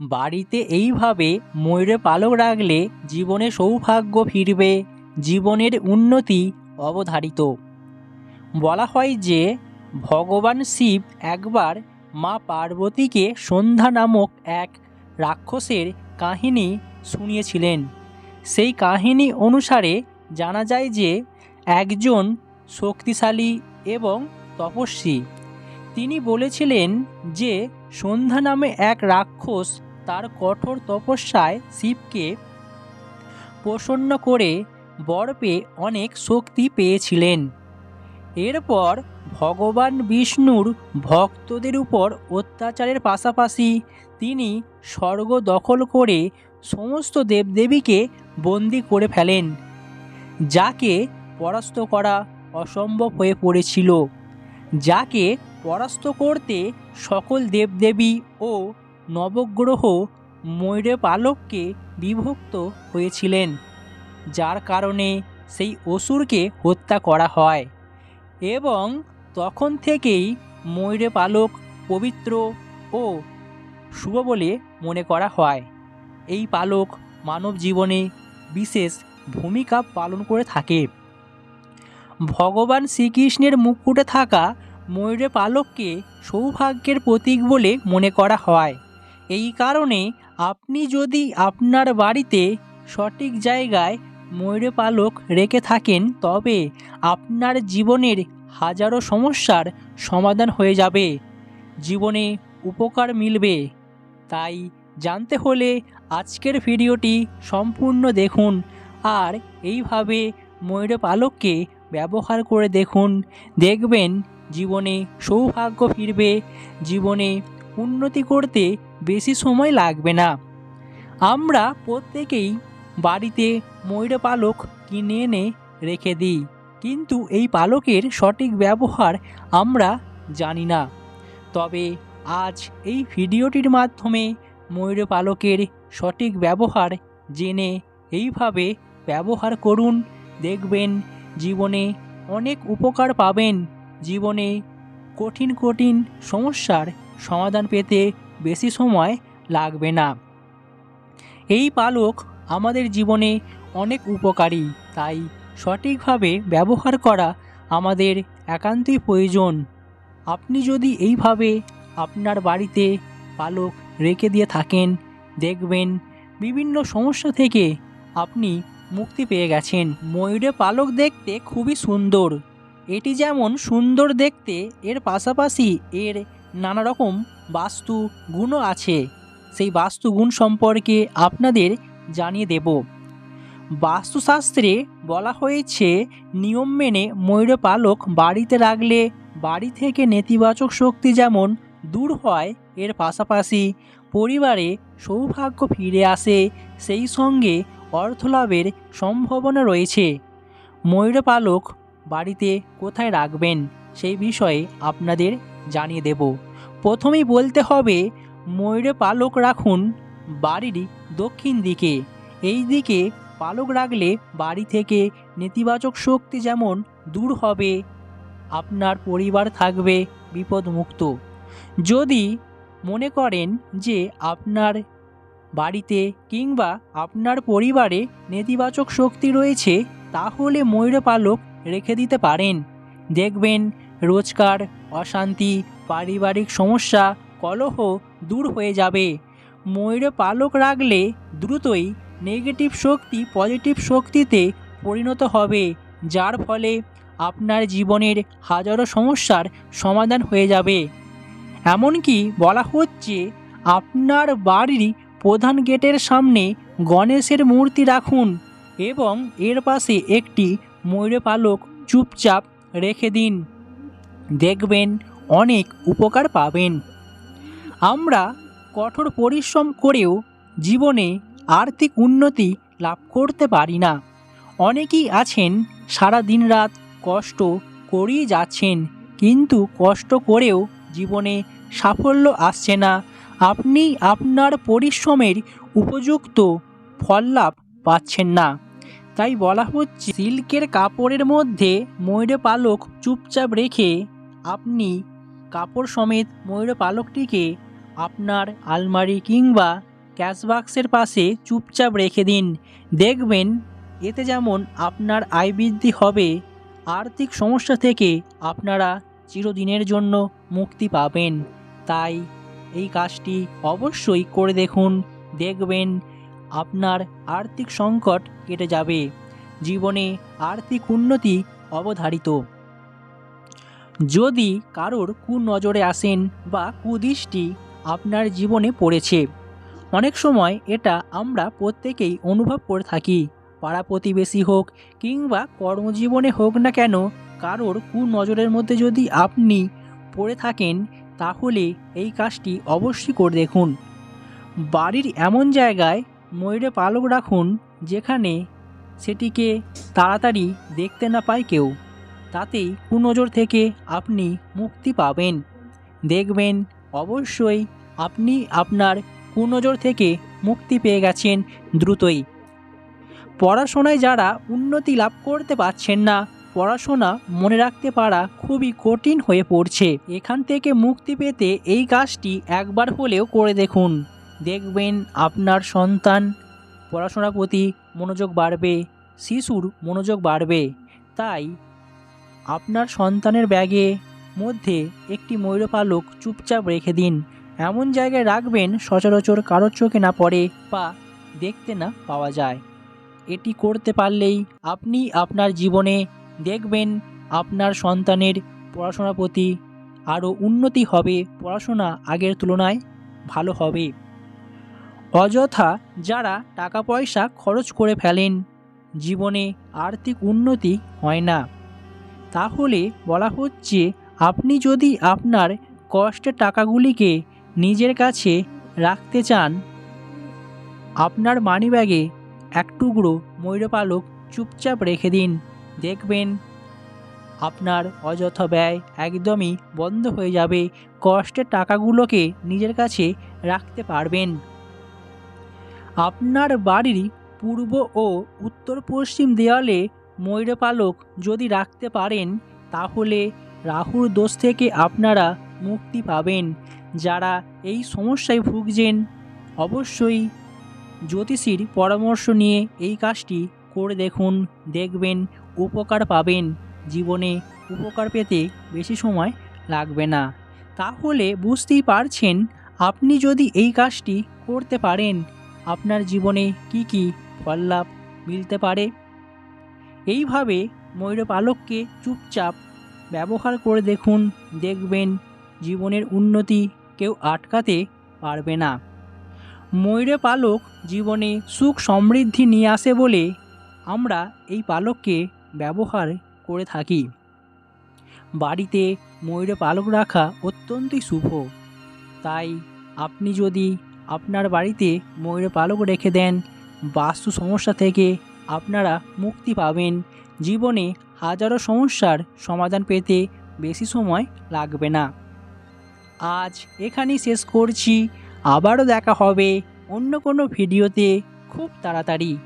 বাড়িতে এইভাবে ময়ূরে পালক রাখলে জীবনে সৌভাগ্য ফিরবে, জীবনের উন্নতি অবধারিত। বলা হয় যে, ভগবান শিব একবার মা পার্বতীকে সন্ধ্যা নামক এক রাক্ষসের কাহিনী শুনিয়েছিলেন। সেই কাহিনী অনুসারে জানা যায় যে, একজন শক্তিশালী এবং তপস্বী। তিনি বলেছিলেন যে, সন্ধ্যা নামে এক রাক্ষস তার কঠোর তপস্যায় শিবকে প্রসন্ন করে বর পেয়ে অনেক শক্তি পেয়েছিলেন। এরপর ভগবান বিষ্ণুর ভক্তদের উপর অত্যাচারের পাশাপাশি তিনি স্বর্গ দখল করে সমস্ত দেবদেবীকে বন্দি করে ফেলেন, যাকে পরাস্ত করা অসম্ভব হয়ে পড়েছিল, যাকে পরাস্ত করতে সকল দেবদেবী ও নবগ্রহ ময়ূরে পালককে বিভক্ত হয়েছিলেন, যার কারণে সেই অসুরকে হত্যা করা হয় এবং তখন থেকেই ময়ূরে পালক পবিত্র ও শুভ বলে মনে করা হয়। এই পালক মানব জীবনে বিশেষ ভূমিকা পালন করে থাকে। ভগবান শ্রীকৃষ্ণের মুকুটে থাকা ময়ূরে পালককে সৌভাগ্যের প্রতীক বলে মনে করা হয়। এই কারণে আপনি যদি আপনার বাড়িতে সঠিক জায়গায় ময়ূরে পালক রেখে থাকেন, তবে আপনার জীবনের হাজারো সমস্যার সমাধান হয়ে যাবে। জীবনে উপকার মিলবে। তাই জানতে হলে আজকের ভিডিওটি সম্পূর্ণ দেখুন আর এইভাবে ময়ূরে পালককে ব্যবহার করে দেখুন। দেখবেন জীবনে সৌভাগ্য ফিরবে, জীবনে উন্নতি করতে বেশি সময় লাগবে না। আমরা প্রত্যেকেই বাড়িতে ময়ূরে পালক কিনে এনে রেখে দিই, কিন্তু এই পালকের সঠিক ব্যবহার আমরা জানি না। তবে আজ এই ভিডিওটির মাধ্যমে ময়ূরে পালকের সঠিক ব্যবহার জেনে এইভাবে ব্যবহার করুন, দেখবেন জীবনে অনেক উপকার পাবেন, জীবনে কঠিন কঠিন সমস্যার সমাধান পেতে বেশি সময় লাগবে না। এই পালক আমাদের জীবনে অনেক উপকারী, তাই সঠিকভাবে ব্যবহার করা আমাদের একান্তই প্রয়োজন। আপনি যদি এইভাবে আপনার বাড়িতে পালক রেখে দিয়ে থাকেন, দেখবেন বিভিন্ন সমস্যা থেকে আপনি মুক্তি পেয়ে গেছেন। ময়ূরে পালক দেখতে খুবই সুন্দর। এটি যেমন সুন্দর দেখতে, এর পাশাপাশি এর নানা রকম বাস্তু গুণও আছে। সেই বাস্তু গুণ সম্পর্কে আপনাদের জানিয়ে দেব। বাস্তুশাস্ত্রে বলা হয়েছে, নিয়ম মেনে ময়ূরপালক বাড়িতে রাখলে বাড়ি থেকে নেতিবাচক শক্তি যেমন দূর হয়, এর পাশাপাশি পরিবারে সৌভাগ্য ফিরে আসে, সেই সঙ্গে অর্থলাভের সম্ভাবনা রয়েছে। ময়ূরপালক বাড়িতে কোথায় রাখবেন, সেই বিষয়ে আপনাদের জানিয়ে দেব। প্রথমেই বলতে হবে, ময়ূরে পালক রাখুন বাড়ির দক্ষিণ দিকে। এই দিকে পালক রাখলে বাড়ি থেকে নেতিবাচক শক্তি যেমন দূর হবে, আপনার পরিবার থাকবে বিপদমুক্ত। যদি মনে করেন যে আপনার বাড়িতে কিংবা আপনার পরিবারে নেতিবাচক শক্তি রয়েছে, তাহলে ময়ূরে পালক রেখে দিতে পারেন। দেখবেন রোজকার অশান্তি পারিবারিক সমস্যা, কলহ দূর হয়ে যাবে। ময়ূরে পালক রাখলে দ্রুতই নেগেটিভ শক্তি পজিটিভ শক্তিতে পরিণত হবে, যার ফলে আপনার জীবনের হাজারো সমস্যার সমাধান হয়ে যাবে। এমনকি বলা হচ্ছে, আপনার বাড়ির প্রধান গেটের সামনে গণেশের মূর্তি রাখুন এবং এর পাশে একটি ময়ূরে পালক চুপচাপ রেখে দিন। দেখবেন অনেক উপকার পাবেন। আমরা কঠোর পরিশ্রম করেও জীবনে আর্থিক উন্নতি লাভ করতে পারি না। অনেকেই আছেন, সারা দিন রাত কষ্ট করেই যাচ্ছেন, কিন্তু কষ্ট করেও জীবনে সাফল্য আসছে না। আপনি আপনার পরিশ্রমের উপযুক্ত ফল লাভ পাচ্ছেন না। তাই বলা হচ্ছে, সিল্কের কাপড়ের মধ্যে ময়ূরে পালক চুপচাপ রেখে আপনি কাপড় সমেত ময়ূর পালকটিকে আপনার আলমারি কিংবা ক্যাশ বাক্সের পাশে চুপচাপ রেখে দিন। দেখবেন এতে যেমন আপনার আয় বৃদ্ধি হবে, আর্থিক সমস্যা থেকে আপনারা চিরদিনের জন্য মুক্তি পাবেন। তাই এই কাজটি অবশ্যই করে দেখুন, দেখবেন আপনার আর্থিক সংকট কেটে যাবে। জীবনে আর্থিক উন্নতি অবধারিত। যদি কারোর কুনজরে আসেন বা কুদৃষ্টি আপনার জীবনে পড়েছে। অনেক সময় এটা আমরা প্রত্যেকেই অনুভব করে থাকি। পাড়া প্রতিবেশী হোক কিংবা কর্মজীবনে হোক না কেন, কারোর কুনজরের মধ্যে যদি আপনি পড়ে থাকেন, তাহলে এই কাজটি অবশ্যই করে দেখুন। বাড়ির এমন জায়গায় ময়ূরে পালক রাখুন, যেখানে সেটিকে তাড়াতাড়ি দেখতে না পায় কেউ। তাতেই কুনজর থেকে আপনি মুক্তি পাবেন। দেখবেন, অবশ্যই আপনি আপনার কুনজর থেকে মুক্তি পেয়ে গেছেন দ্রুতই। পড়াশোনায় যারা উন্নতি লাভ করতে পারছেন না, পড়াশোনা মনে রাখতে পারা খুবই কঠিন হয়ে পড়ছে। এখান থেকে মুক্তি পেতে এই কাজটি একবার হলেও করে দেখুন। দেখবেন আপনার সন্তান পড়াশোনার প্রতি মনোযোগ বাড়বে, শিশুর মনোযোগ বাড়বে। তাই আপনার সন্তানের ব্যাগে মধ্যে একটি ময়ূরপালক চুপচাপ রেখে দিন। এমন জায়গায় রাখবেন সচরাচর কারোর চোখে না পড়ে বা দেখতে না পাওয়া যায়। এটি করতে পারলেই আপনি আপনার জীবনে দেখবেন আপনার সন্তানের পড়াশোনার প্রতি আরও উন্নতি হবে, পড়াশোনা আগের তুলনায় ভালো হবে। অযথা যারা টাকা পয়সা খরচ করে ফেলেন, জীবনে আর্থিক উন্নতি হয় না। তাহলে বলা হচ্ছে আপনি যদি আপনার কষ্টের টাকাগুলিকে নিজের কাছে রাখতে চান, আপনার মানিব্যাগে এক টুকরো ময়ূরপালক চুপচাপ রেখে দিন। দেখবেন আপনার অযথা ব্যয় একদমই বন্ধ হয়ে যাবে। কষ্টের টাকাগুলোকে নিজের কাছে রাখতে পারবেন। আপনার বাড়ির পূর্ব ও উত্তর পশ্চিম দেওয়ালে ময়ূরপালক যদি রাখতে পারেন, তাহলে রাহুর দোষ থেকে আপনারা মুক্তি পাবেন। যারা এই সমস্যায় ভুগছেন, অবশ্যই জ্যোতিষীর পরামর্শ নিয়ে এই কাজটি করে দেখুন, দেখবেন, উপকার পাবেন। জীবনে উপকার পেতে বেশি সময় লাগবে না। তাহলে বুঝতেই পারছেন, আপনি যদি এই কাজটি করতে পারেন, আপনার জীবনে কি কি ফল লাভ মিলতে পারে? এইভাবে ময়ূরপালককে চুপচাপ ব্যবহার করে দেখুন, দেখবেন জীবনের উন্নতি কেউ আটকাতে পারবে না। ময়ূরে পালক জীবনে সুখ সমৃদ্ধি নিয়ে আসে বলে আমরা এই পালককে ব্যবহার করে থাকি। বাড়িতে ময়ূরে পালক রাখা অত্যন্তই শুভ। তাই আপনি যদি আপনার বাড়িতে ময়ূরে পালক রেখে দেন, বাস্তু সমস্যা থেকে আপনারা মুক্তি পাবেন। জীবনে হাজারো সমস্যার সমাধান পেতে বেশি সময় লাগবে না। আজ এখানেই শেষ করছি। আবারও দেখা হবে অন্য কোনো ভিডিওতে খুব তাড়াতাড়ি।